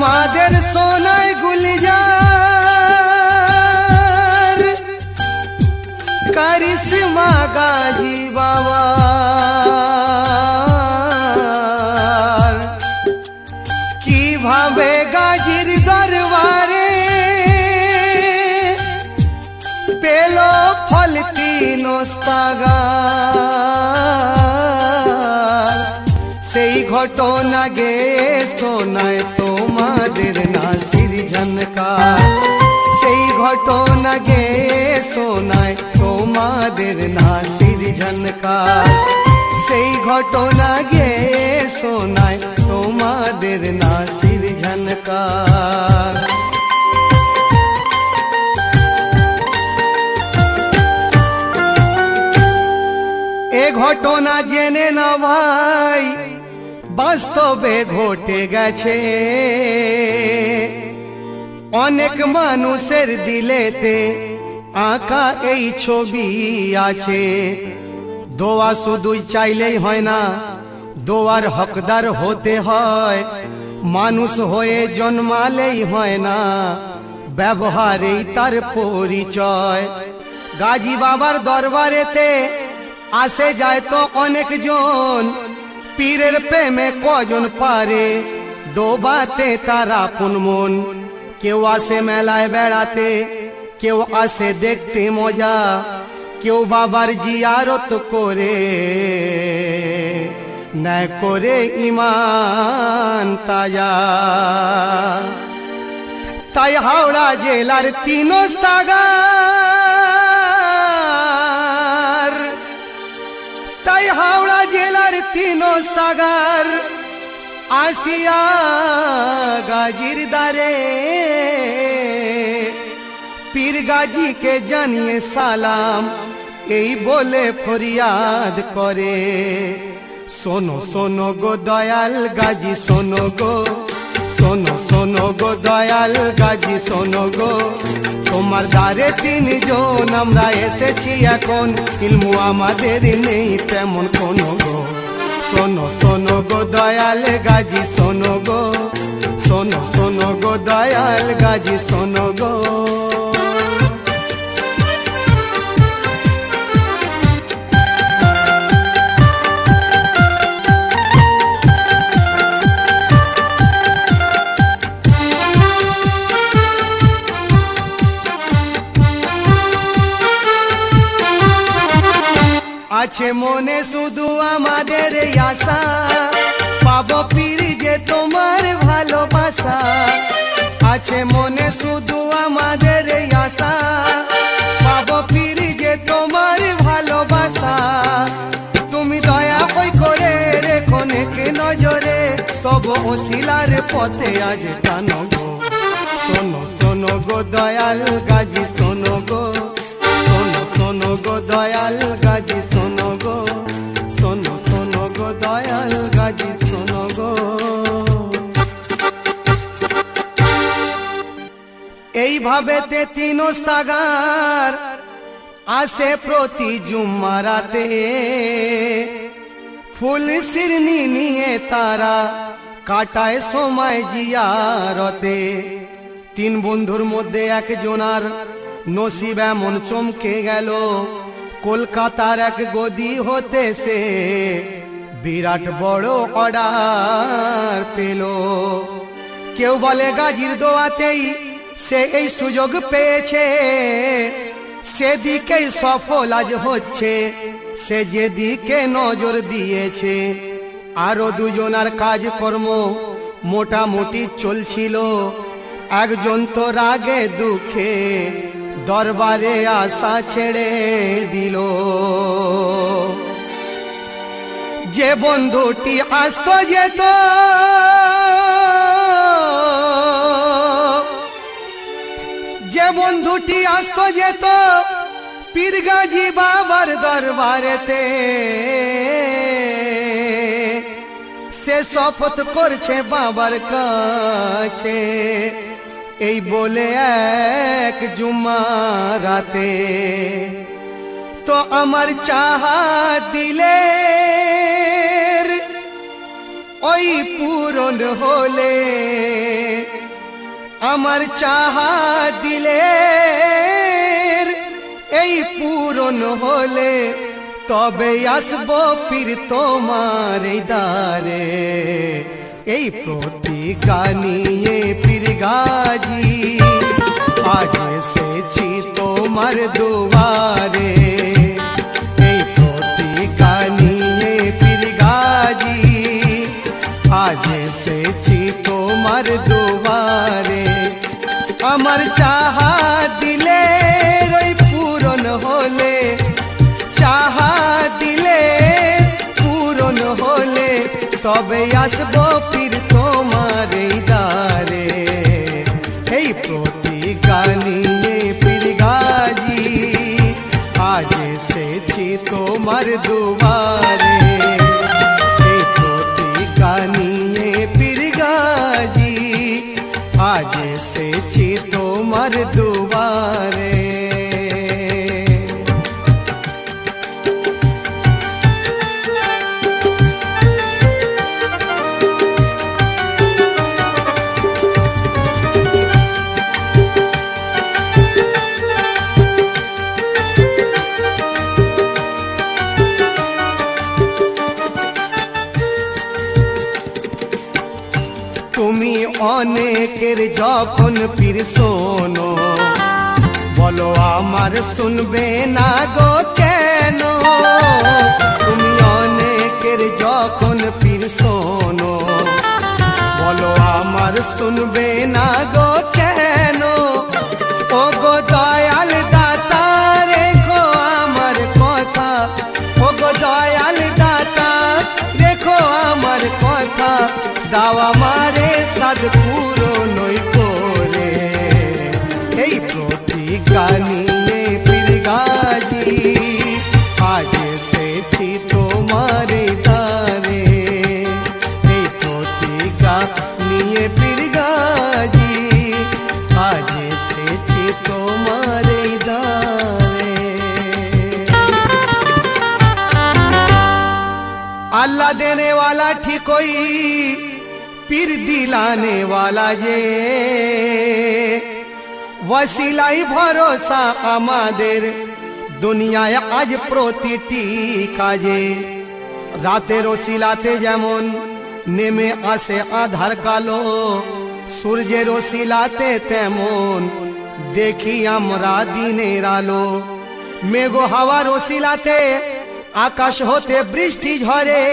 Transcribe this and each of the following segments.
আমাদের সোনায় গুলজার। কারিশমা গাজি বাবা কীভাবে গাজির দরবারে পেল ফল তিন সেই ঘটনা তোমাদের নাসির ঝনকার সেই ঘটনা গে শোনায় তোমাদের নাসির ঝনকার এ ঘটনা জেনে না ভাই বাস্তবে ঘটে গেছে অনেক মানুষের দিলেতে আঁকা এই ছবি আছে। দোয়া শুধুই চাইলেই হয় না, দোয়ার হকদার হতে হয়। মানুষ হয়ে জন্মালেই হয় না, ব্যবহারেই তার পরিচয়। গাজী বাবার দরবারেতে আসে যায় তো অনেকজন, পীরের প্রেমে কজন পারে, ডোবাতে তারা আপন মন। কেউ আসে মেলায় বেড়াতে কেউ আসে দেখতে মজা, কেউ বাবার জিয়ারত করে। ন্যায় করে ইমান তাজা। তাই হাওড়া জেলার তিন স্তাগার। তাই হাওড়া জেলার তিন স্তাগার। আসিয়া গাজির দারে পীর গাজীকে জানিয়ে সালাম। এই বলে ফরিয়াদ করে। শোনো শোনো গো দয়াল গাজী, শোনো গো। শোনো শোনো গো দয়াল গাজী, শোনো গো। তোমার দ্বারে তিনজন, আমরা এসেছি এখন। ইলমু আমাদের নেই তেমন কোনো গো। শোনো শোনো গো দয়াল গাজী, শোনো গো। শোনো শোনো গো দয়াল গাজী, শোনো গো। আছে মনে শুধু আমাদের আশা। পাবো পীর যে তোমার ভালোবাসা। আছে মনে শুধু আমাদের আশা। পাবো পীর যে তোমার ভালোবাসা। তুমি দয়া কই করে রেখো নেকে নজরে। তব ওসিলার পথে আজ টানো গো শোনো শোনো গো দয়াল গাজী এইভাবে তে তিন স্তাগার আসে প্রতি জুম্মারাতে। ফুল সিরনি নিয়ে তারা কাটায় সময় জিয়ারতে। তিন বন্ধুর মধ্যে একজনার নসিব এমন চমকে গেল, কলকাতার এক গদি হতে সে বিরাট বড় অর্ডার পেল। কেউ বলে গাজীর দোয়াতেই সে এই সুযোগ পেয়েছে। সেদিকেই সফল আজ হচ্ছে। সে যেদিকে নজর দিয়েছে। আরও দুজনার কাজকর্ম মোটামুটি চলছিল। একজন তো রাগে দুঃখে দরবারে আশা ছেড়ে দিল। যে বন্ধুটি আসতো যেত বন্ধুটি আসতো যেত পীরগাজি বাবার দরবারেতে। সে শপথ করছে বাবার কাছে। এই বলে এক জুমা রাতে, তো আমার চাহা দিলে ওই পূরণ হলে আমার চাহা দিলে এই পূরণ হলে তবে আসব পীর তোমার দ্বারে। এই প্রতিজ্ঞা নিয়ে পীর গাজি, আজ এসেছি তোমার দুয়ারে। তবে আসব পীর তুমি অনেকের যখন পীর শোনো, বলো আমার শুনবে না গো কেন? তুমি অনেকের যখন পীর শোনো, বলো আমার শুনবে না গো কেন? ও গো দয়াল দাতা রেখো আমার কথা ও গো দয়াল দাতা রেখো আমার কথা দাওয়া প্রতিজ্ঞা নিয়ে পীর গাজি আজ এসেছি তোমার দ্বারে अल्लाह देने वाला ঠিকই পীর দিলানে वाला যে ওয়াসিলাই ভরসা আমাদের দুনিয়ায় আজ প্রতিটি কাজে রাতের ওসিলাতে যেমন নেমে আসে আধার কালো সূর্যের ওসিলাতে তেমন দেখি আমরা দিনের আলো মেঘ হাওয়ার ওসিলাতে আকাশ হতে বৃষ্টি ঝরে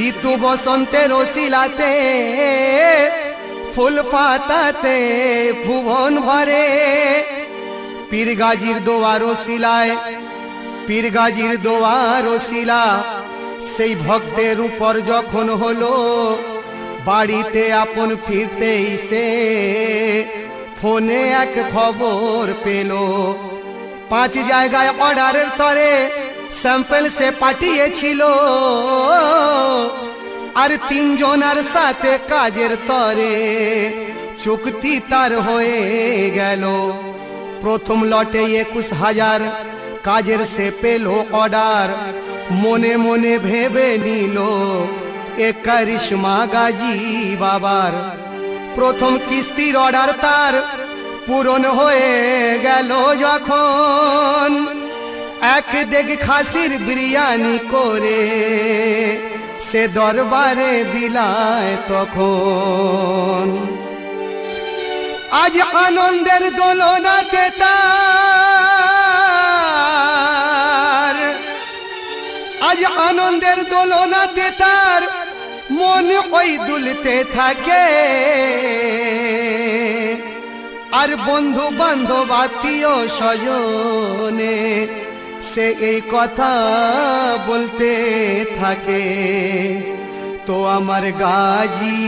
ঋতু বসন্তের ওসিলাতে ফুল পাতাতে ভুবন ভরে পীর গাজির দোয়ার ওসিলায় পীর গাজির দোয়ার ওসিলা সেই ভক্তের উপর যখন হলো, বাড়িতে আপন ফিরতেই সে ফোনে এক খবর পেল। পাঁচ জায়গায় অর্ডারের তরে স্যাম্পল সে পাঠিয়েছিল। আর তিনজনের সাথে কাজের তরে চুক্তি তার হয়ে গেল। প্রথম লটে একুশ হাজার, কাজের সে পেল অর্ডার। মনে মনে ভেবে নিল, এ কারিশমা গাজী বাবার। প্রথম কিস্তির অর্ডার তার পূরণ হয়ে গেল যখন। এক দেখ খাসির বিরিয়ানি করে সে দরবারে বিলায় তখন। আজ আনন্দের দোলনাতে তার আনন্দের দোলনাতে তার মন ওই দুলতে থাকে। আর বন্ধু বান্ধব আত্মীয় স্বজনে সে এই কথা বলতে থাকে। তো আমার গাজী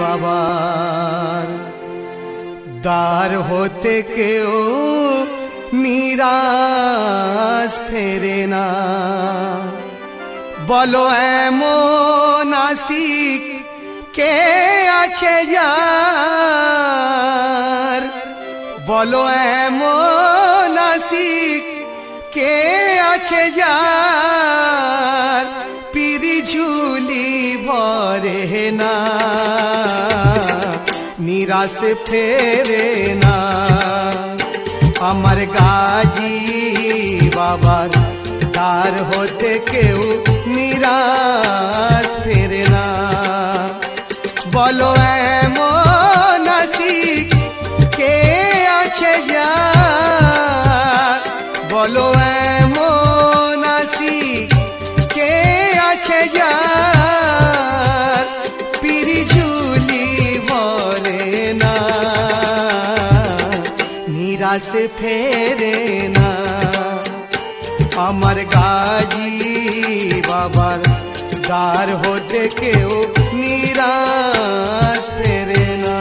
বাবার দ্বার হতে কেউ নিরাশ ফেরে না। বলো এমন আসিক কে আছে যার? বলো এমন আসিক কে আছে যার? পিরি ঝুলি ভরে না, নিরাশ ফেরে না। আমার গাজি বাবার তার হতে কেউ নিরাশ, ফেরে না। বলো, এমন আশিক কে আছে যা? বলো, এমন আশিক কে আছে যা? নিরাশে ফেরে না। আমার গাজি বাবার দ্বার হতে কেউ নিরাশ ফেরে না।